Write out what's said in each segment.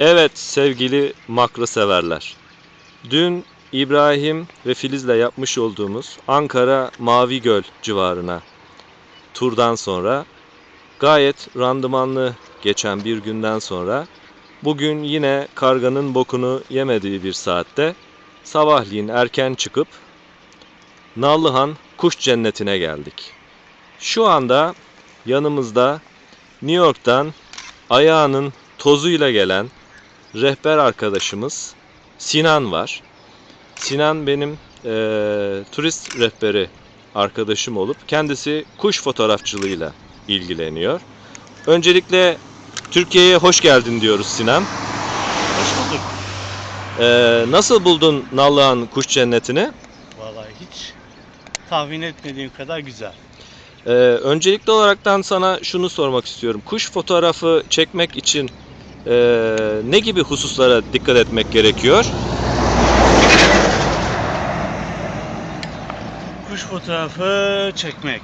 Evet sevgili makro severler. Dün İbrahim ve Filiz'le yapmış olduğumuz Ankara Mavi Göl civarına turdan sonra gayet randımanlı geçen bir günden sonra bugün yine karganın bokunu yemediği bir saatte sabahleyin erken çıkıp Nallıhan Kuş Cenneti'ne geldik. Şu anda yanımızda New York'tan ayağının tozuyla gelen rehber arkadaşımız Sinan var. Sinan benim eee, turist rehberi arkadaşım olup kendisi kuş fotoğrafçılığıyla ilgileniyor. Öncelikle Türkiye'ye hoş geldin diyoruz Sinan. Hoş bulduk. Eee, nasıl buldun Nallıhan Kuş Cenneti'ni? Vallahi hiç tahmin etmediğim kadar güzel. Eee, öncelikli olaraktan sana şunu sormak istiyorum. Kuş fotoğrafı çekmek için eee, ne gibi hususlara dikkat etmek gerekiyor? Kuş fotoğrafı çekmek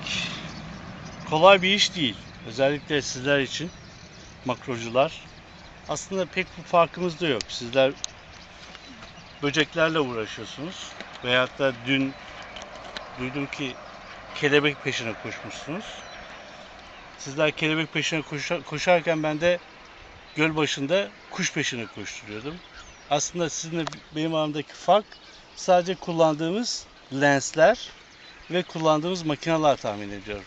kolay bir iş değil. Özellikle sizler için makrocular. Aslında pek bir farkımız da yok. Sizler böceklerle uğraşıyorsunuz. Veyahut da dün duydum ki kelebek peşine koşmuşsunuz. Sizler kelebek peşine koşa- koşarken ben de göl başında kuş peşine koşturuyordum. Aslında sizinle benim aramdaki fark sadece kullandığımız lensler ve kullandığımız makineler tahmin ediyorum.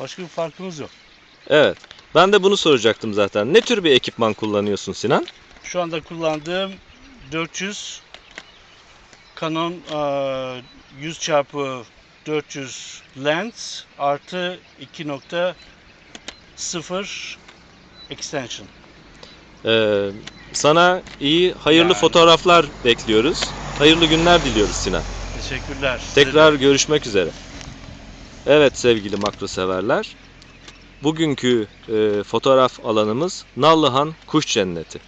Başka bir farkımız yok. Evet. Ben de bunu soracaktım zaten. Ne tür bir ekipman kullanıyorsun Sinan? Şu anda kullandığım 400 Canon eee, 100 çarpı 400 lens artı 2.0 extension. Ee, sana iyi, hayırlı Yani. fotoğraflar bekliyoruz. Hayırlı günler diliyoruz Sinan. Teşekkürler. Size de. Tekrar görüşmek üzere. Evet sevgili makro severler. Bugünkü e, fotoğraf alanımız Nallıhan Kuş Cenneti.